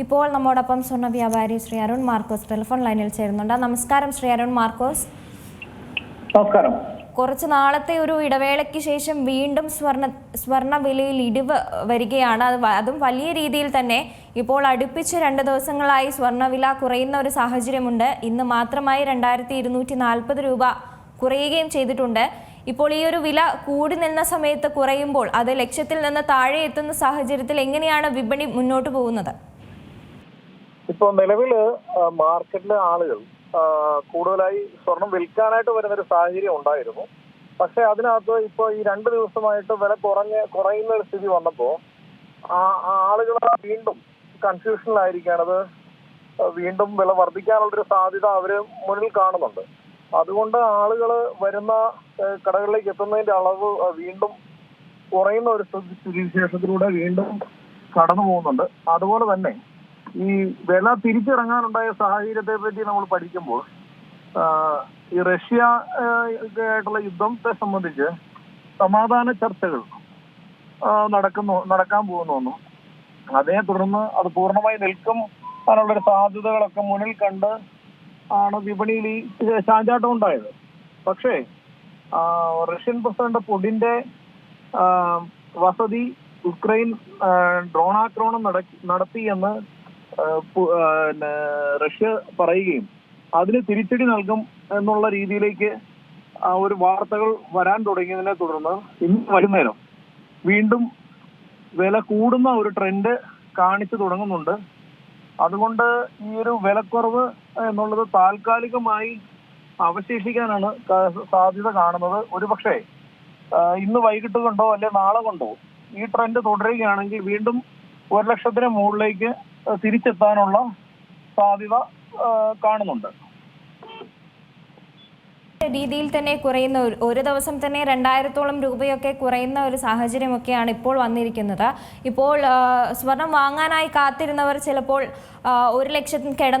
ഇപ്പോൾ നമ്മോടൊപ്പം സ്വർണ വ്യാപാരി ശ്രീ അരുൺ മാർക്കോസ് ടെലിഫോൺ ലൈനിൽ ചേരുന്നുണ്ട്. നമസ്കാരം ശ്രീ അരുൺ മാർക്കോസ്. നമസ്കാരം. കുറച്ച് നാളത്തെ ഒരു ഇടവേളയ്ക്ക് ശേഷം വീണ്ടും സ്വർണ സ്വർണ വിലയിൽ ഇടിവ് വരികയാണ്. അത് അതും വലിയ രീതിയിൽ തന്നെ ഇപ്പോൾ അടുപ്പിച്ച് രണ്ട് ദിവസങ്ങളായി സ്വർണവില കുറയുന്ന ഒരു സാഹചര്യമുണ്ട്. ഇന്ന് മാത്രമായി രണ്ടായിരത്തി ഇരുന്നൂറ്റി നാൽപ്പത് രൂപ കുറയുകയും ചെയ്തിട്ടുണ്ട്. ഇപ്പോൾ ഈ ഒരു വില കൂടി നിന്ന സമയത്ത് കുറയുമ്പോൾ അത് ലക്ഷ്യത്തിൽ നിന്ന് താഴെ എത്തുന്ന സാഹചര്യത്തിൽ എങ്ങനെയാണ് വിപണി മുന്നോട്ട് പോകുന്നത്? ഇപ്പൊ നിലവിൽ മാർക്കറ്റിലെ ആളുകൾ കൂടുതലായി സ്വർണം വിൽക്കാനായിട്ട് വരുന്ന ഒരു സാഹചര്യം ഉണ്ടായിരുന്നു. പക്ഷെ അതിനകത്ത് ഇപ്പൊ ഈ രണ്ട് ദിവസമായിട്ട് വില കുറഞ്ഞ കുറയുന്ന ഒരു സ്ഥിതി വന്നപ്പോ ആളുകൾ വീണ്ടും കൺഫ്യൂഷനിലായിരിക്കാണത് വീണ്ടും വില വർദ്ധിക്കാനുള്ള ഒരു സാധ്യത അവർ മുന്നിൽ കാണുന്നുണ്ട്. അതുകൊണ്ട് ആളുകൾ വരുന്ന കടകളിലേക്ക് എത്തുന്നതിന്റെ അളവ് വീണ്ടും കുറയുന്ന ഒരു സ്ഥിതി- സ്ഥിതിവിശേഷത്തിലൂടെ വീണ്ടും കടന്നു പോകുന്നുണ്ട്. അതുപോലെ തന്നെ ഈ വില തിരിച്ചിറങ്ങാനുണ്ടായ സാഹചര്യത്തെ പറ്റി നമ്മൾ പഠിക്കുമ്പോൾ ഈ റഷ്യ ആയിട്ടുള്ള യുദ്ധത്തെ സംബന്ധിച്ച് സമാധാന ചർച്ചകൾ നടക്കുന്നു നടക്കാൻ പോകുന്നു അതേ തുടർന്ന് അത് പൂർണമായി നിൽക്കും അതിനുള്ള ഒരു സാധ്യതകളൊക്കെ മുന്നിൽ കണ്ട് ആണ് വിപണിയിൽ ഈ ചാഞ്ചാട്ടം ഉണ്ടായത്. പക്ഷേ റഷ്യൻ പ്രസിഡന്റ് പുടിന്റെ വസതി ഉക്രൈൻ ഡ്രോണാക്രമണം നടത്തി എന്ന് റഷ്യ പറയുകയും അതിന് തിരിച്ചടി നൽകും എന്നുള്ള രീതിയിലേക്ക് ഒരു വാർത്തകൾ വരാൻ തുടങ്ങിയതിനെ തുടർന്ന് ഇന്ന് വൈകുന്നേരം വീണ്ടും വില കൂടുന്ന ഒരു ട്രെൻഡ് കാണിച്ചു തുടങ്ങുന്നുണ്ട്. അതുകൊണ്ട് ഈ ഒരു വിലക്കുറവ് എന്നുള്ളത് താൽക്കാലികമായി അവശേഷിക്കാനാണ് സാധ്യത കാണുന്നത്. ഒരുപക്ഷെ ഇന്ന് വൈകിട്ട് കൊണ്ടോ അല്ലെ നാളെ കൊണ്ടോ ഈ ട്രെൻഡ് തുടരുകയാണെങ്കിൽ വീണ്ടും ഒരു ലക്ഷത്തിന് മുകളിലേക്ക് തിരിച്ചെത്താനുള്ള സാധ്യത കാണുന്നുണ്ട്. രീതിയിൽ തന്നെ കുറയുന്ന ഒരു- ദിവസം തന്നെ രണ്ടായിരത്തോളം രൂപയൊക്കെ കുറയുന്ന ഒരു സാഹചര്യമൊക്കെയാണ് ഇപ്പോൾ വന്നിരിക്കുന്നത്. ഇപ്പോൾ സ്വർണം വാങ്ങാനായി കാത്തിരുന്നവർ ചിലപ്പോൾ ഒരു ലക്ഷം കിട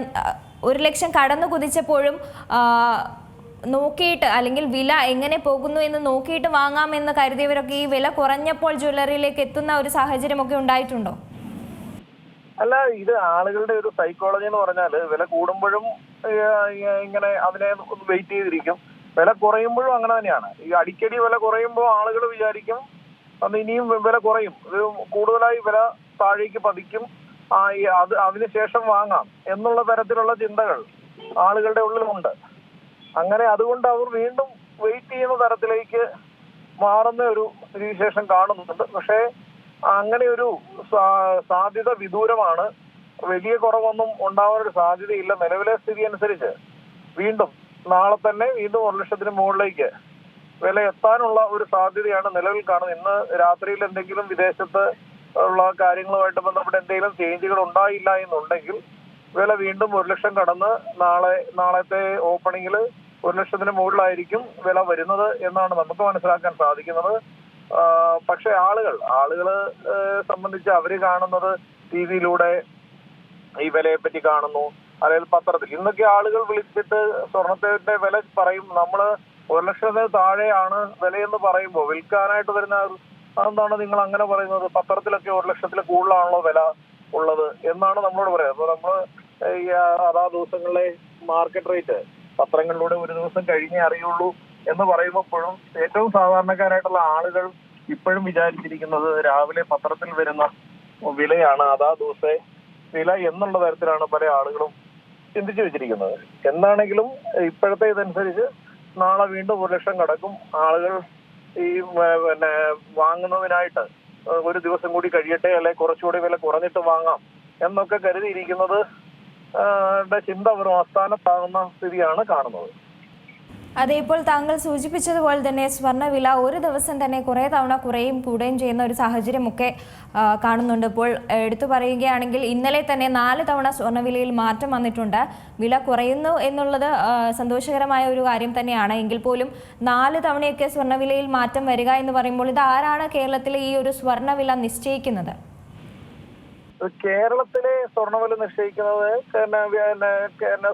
ഒരു ലക്ഷം കടന്നു കുതിച്ചപ്പോഴും നോക്കിയിട്ട് അല്ലെങ്കിൽ വില എങ്ങനെ പോകുന്നു എന്ന് നോക്കിയിട്ട് വാങ്ങാമെന്ന് കരുതിയവരൊക്കെ ഈ വില കുറഞ്ഞപ്പോൾ ജ്വല്ലറിയിലേക്ക് എത്തുന്ന ഒരു സാഹചര്യമൊക്കെ ഉണ്ടായിട്ടുണ്ടോ? അല്ല ഇത് ആളുകളുടെ ഒരു സൈക്കോളജി എന്ന് പറഞ്ഞാൽ വില കൂടുമ്പോഴും ഇങ്ങനെ അതിനെ ഒന്ന് വെയിറ്റ് ചെയ്തിരിക്കും. വില കുറയുമ്പോഴും അങ്ങനെ തന്നെയാണ്. ഈ അടിക്കടി വില കുറയുമ്പോൾ ആളുകൾ വിചാരിക്കും അന്ന് ഇനിയും വില കുറയും. ഇത് കൂടുതലായി വില താഴേക്ക് പതിക്കും. ആ അത് അതിനുശേഷം വാങ്ങാം എന്നുള്ള തരത്തിലുള്ള ചിന്തകൾ ആളുകളുടെ ഉള്ളിലുണ്ട്. അങ്ങനെ അതുകൊണ്ട് അവർ വീണ്ടും വെയിറ്റ് ചെയ്യുന്ന തരത്തിലേക്ക് മാറുന്ന ഒരു സ്ഥിതിവിശേഷം കാണുന്നുണ്ട്. പക്ഷേ അങ്ങനെ ഒരു സാധ്യത വിദൂരമാണ്. വലിയ കുറവൊന്നും ഉണ്ടാവാനൊരു സാധ്യതയില്ല. നിലവിലെ സ്ഥിതി അനുസരിച്ച് വീണ്ടും നാളെ തന്നെ വീണ്ടും ഒരു ലക്ഷത്തിന് മുകളിലേക്ക് വില എത്താനുള്ള ഒരു സാധ്യതയാണ് നിലവിൽ കാണുന്നത്. ഇന്ന് രാത്രിയിൽ എന്തെങ്കിലും വിദേശത്ത് ഉള്ള കാര്യങ്ങളുമായിട്ട് ബന്ധപ്പെട്ട് എന്തെങ്കിലും ചേഞ്ചുകൾ ഉണ്ടായില്ല എന്നുണ്ടെങ്കിൽ വില വീണ്ടും ഒരു ലക്ഷം കടന്ന് നാളെ നാളത്തെ ഓപ്പണിങ്ങിൽ ഒരു ലക്ഷത്തിന് മുകളിലായിരിക്കും വില വരുന്നത് എന്നാണ് നമുക്ക് മനസ്സിലാക്കാൻ സാധിക്കുന്നത്. പക്ഷെ ആളുകൾ ആളുകൾ സംബന്ധിച്ച് അവർ കാണുന്നത് ടി വിയിലൂടെ ഈ വിലയെ പറ്റി കാണുന്നു അല്ലെങ്കിൽ പത്രത്തിൽ. ഇന്നൊക്കെ ആളുകൾ വിളിച്ചിട്ട് സ്വർണത്തിന്റെ വില പറയും നമ്മൾ ഒരു ലക്ഷത്തിന് താഴെയാണ് വിലയെന്ന് പറയുമ്പോൾ വിൽക്കാനായിട്ട് വരുന്ന അതെന്താണ് നിങ്ങൾ അങ്ങനെ പറയുന്നത്? പത്രത്തിലൊക്കെ ഒരു ലക്ഷത്തിൽ കൂടുതലാണല്ലോ വില ഉള്ളത് എന്നാണ് നമ്മളോട് പറയുന്നത്. അപ്പൊ നമ്മൾ ഈ അതാ ദിവസങ്ങളിലെ മാർക്കറ്റ് റേറ്റ് പത്രങ്ങളിലൂടെ ഒരു ദിവസം കഴിഞ്ഞേ അറിയുള്ളൂ. എന്ന് പറയുമ്പോഴും ഏറ്റവും സാധാരണക്കാരായിട്ടുള്ള ആളുകൾ ഇപ്പോഴും വിചാരിച്ചിരിക്കുന്നത് രാവിലെ പത്രത്തിൽ വരുന്ന വിലയാണ് അതാ ദിവസത്തെ വില എന്നുള്ള തരത്തിലാണ് പല ആളുകളും ചിന്തിച്ചു വെച്ചിരിക്കുന്നത്. എന്താണെങ്കിലും ഇപ്പോഴത്തെ ഇതനുസരിച്ച് നാളെ വീണ്ടും ഒരു ലക്ഷം കടക്കും. ആളുകൾ ഈ പിന്നെ വാങ്ങുന്നതിനായിട്ട് ഒരു ദിവസം കൂടി കഴിയട്ടെ അല്ലെ കുറച്ചുകൂടി വില കുറഞ്ഞിട്ട് വാങ്ങാം എന്നൊക്കെ കരുതിയിരിക്കുന്നത് ചിന്ത ഒരു ആസ്ഥാനത്താകുന്ന സ്ഥിതിയാണ് കാണുന്നത്. അതെ ഇപ്പോൾ താങ്കൾ സൂചിപ്പിച്ചതുപോലെ തന്നെ സ്വർണവില ഒരു ദിവസം തന്നെ കുറേ തവണ കുറയും കൂടുകയും ചെയ്യുന്ന ഒരു സാഹചര്യമൊക്കെ കാണുന്നുണ്ട്. ഇപ്പോൾ എടുത്തു പറയുകയാണെങ്കിൽ ഇന്നലെ തന്നെ നാല് തവണ സ്വർണവിലയിൽ മാറ്റം വന്നിട്ടുണ്ട്. വില കുറയുന്നു എന്നുള്ളത് സന്തോഷകരമായ ഒരു കാര്യം തന്നെയാണ്. എങ്കിൽ പോലും നാല് തവണയൊക്കെ സ്വർണവിലയിൽ മാറ്റം വരിക എന്ന് പറയുമ്പോൾ ഇത് ആരാണ് കേരളത്തിലെ ഈ ഒരു സ്വർണവില നിശ്ചയിക്കുന്നത്? കേരളത്തിലെ സ്വർണവില നിശ്ചയിക്കുന്നത്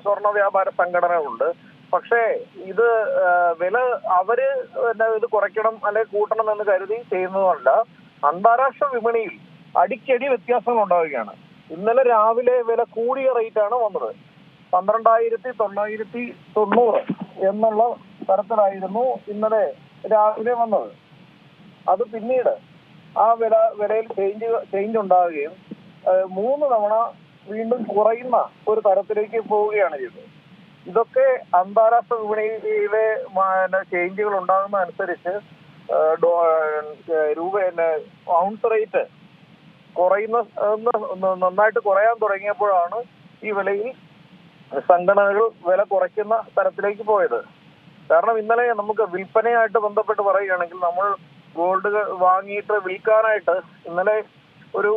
സ്വർണ വ്യാപാര സംഘടനകളുണ്ട്. പക്ഷേ ഇത് വില അവർ ഇത് കുറയ്ക്കണം അല്ലെ കൂട്ടണം എന്ന് കരുതി ചെയ്യുന്നതുകൊണ്ട് അന്താരാഷ്ട്ര വിപണിയിൽ അടിക്കടി വ്യത്യാസങ്ങൾ ഉണ്ടാവുകയാണ്. ഇന്നലെ രാവിലെ വില കൂടിയ റേറ്റ് ആണ് വന്നത്. പന്ത്രണ്ടായിരത്തി തൊള്ളായിരത്തി തൊണ്ണൂറ് എന്നുള്ള തരത്തിലായിരുന്നു ഇന്നലെ രാവിലെ വന്നത്. അത് പിന്നീട് ആ വില വിലയിൽ ചേഞ്ച് ചേഞ്ച് ഉണ്ടാവുകയും മൂന്ന് തവണ വീണ്ടും കുറയുന്ന ഒരു തരത്തിലേക്ക് പോവുകയാണ് ചെയ്തത്. ഇതൊക്കെ അന്താരാഷ്ട്ര വിപണിയിലെ ചേഞ്ചുകൾ ഉണ്ടാകുന്ന അനുസരിച്ച് രൂപ ഔൺസ് റേറ്റ് കുറയുന്ന നന്നായിട്ട് കുറയാൻ തുടങ്ങിയപ്പോഴാണ് ഈ വിലയിൽ സംഘടനകൾ വില കുറയ്ക്കുന്ന തരത്തിലേക്ക് പോയത്. കാരണം ഇന്നലെ നമുക്ക് വിൽപ്പനയായിട്ട് ബന്ധപ്പെട്ട് പറയുകയാണെങ്കിൽ നമ്മൾ ഗോൾഡ് വാങ്ങിയിട്ട് വിൽക്കാനായിട്ട് ഇന്നലെ ഒരു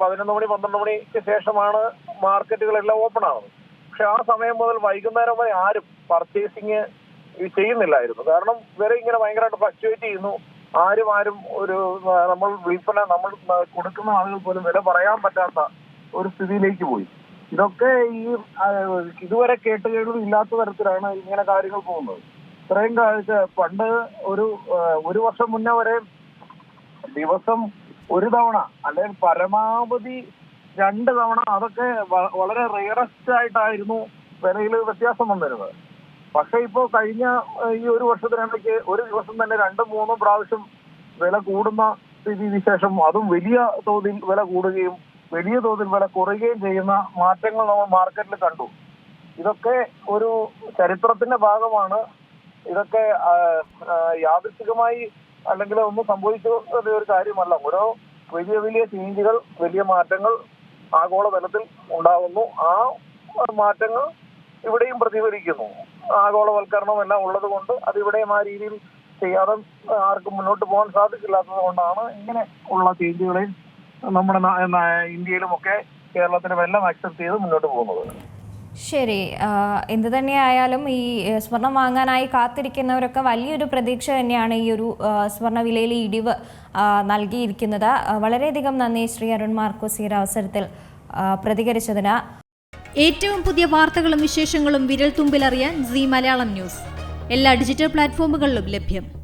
പതിനൊന്ന് മണി പന്ത്രണ്ട് മണിക്ക് ശേഷമാണ് മാർക്കറ്റുകളെല്ലാം ഓപ്പൺ ആവുന്നത്. പക്ഷെ ആ സമയം മുതൽ വൈകുന്നേരം വരെ ആരും പർച്ചേസിങ് ചെയ്യുന്നില്ലായിരുന്നു. കാരണം വരെ ഇങ്ങനെ ഭയങ്കരമായിട്ട് ഫ്ലക്ച്വേറ്റ് ചെയ്യുന്നു. ആരും ആരും ഒരു നമ്മൾ വിൽപ്പന നമ്മൾ കൊടുക്കുന്ന ആളുകൾ പോലും വില പറയാൻ പറ്റാത്ത ഒരു സ്ഥിതിയിലേക്ക് പോയി. ഇതൊക്കെ ഈ ഇതുവരെ കേട്ടുകേടും ഇല്ലാത്ത തരത്തിലാണ് ഇങ്ങനെ കാര്യങ്ങൾ പോകുന്നത്. ഇത്രയും കാലത്ത് പണ്ട് ഒരു ഒരു വർഷം മുന്നേ വരെ ദിവസം ഒരു തവണ അല്ലെങ്കിൽ പരമാവധി രണ്ട് തവണ അതൊക്കെ വളരെ റിയറസ്റ്റ് ആയിട്ടായിരുന്നു വിലയിൽ വ്യത്യാസം വന്നിരുന്നത്. പക്ഷെ ഇപ്പോ കഴിഞ്ഞ ഈ ഒരു വർഷത്തിനിടയ്ക്ക് ഒരു ദിവസം തന്നെ രണ്ടും മൂന്നും പ്രാവശ്യം വില കൂടുന്ന സ്ഥിതി വിശേഷം അതും വലിയ തോതിൽ വില കൂടുകയും വലിയ തോതിൽ വില കുറയുകയും ചെയ്യുന്ന മാറ്റങ്ങൾ നമ്മൾ മാർക്കറ്റിൽ കണ്ടു. ഇതൊക്കെ ഒരു ചരിത്രത്തിന്റെ ഭാഗമാണ്. ഇതൊക്കെ ആ, അല്ലെങ്കിൽ ഒന്നും സംഭവിച്ചു ഒരു കാര്യമല്ല. ഓരോ വലിയ വലിയ ചേഞ്ചുകൾ വലിയ മാറ്റങ്ങൾ ആഗോളതലത്തിൽ ഉണ്ടാകുന്നു ആ മാറ്റങ്ങൾ ഇവിടെയും പ്രതിഫലിക്കുന്നു. ആഗോളവൽക്കരണം എല്ലാം ഉള്ളത് കൊണ്ട് അത് ഇവിടെയും ആ രീതിയിൽ ചെയ്യാതെ ആർക്കും മുന്നോട്ട് പോകാൻ സാധിക്കില്ലാത്തത് കൊണ്ടാണ് ഇങ്ങനെ ഉള്ള ചേഞ്ചുകളെയും നമ്മുടെ ഇന്ത്യയിലുമൊക്കെ കേരളത്തിനും എല്ലാം അക്സെപ്റ്റ് ചെയ്ത് മുന്നോട്ട് പോകുന്നത്. ശരി. എന്ത് തന്നെയായാലും ഈ സ്വർണം വാങ്ങാനായി കാത്തിരിക്കുന്നവരൊക്കെ വലിയൊരു പ്രതീക്ഷ തന്നെയാണ് ഈ ഒരു സ്വർണ വിലയിൽ ഇടിവ് നൽകിയിരിക്കുന്നത്. വളരെയധികം നന്ദി ശ്രീ അരുൺ മാർക്കോസ് ഈ അവസരത്തിൽ പ്രതികരിച്ചതിന്. ഏറ്റവും പുതിയ വാർത്തകളും വിശേഷങ്ങളും വിരൽ തുമ്പിലറിയാൻ സി മലയാളം ന്യൂസ്. എല്ലാ ഡിജിറ്റൽ പ്ലാറ്റ്ഫോമുകളിലും ലഭ്യം.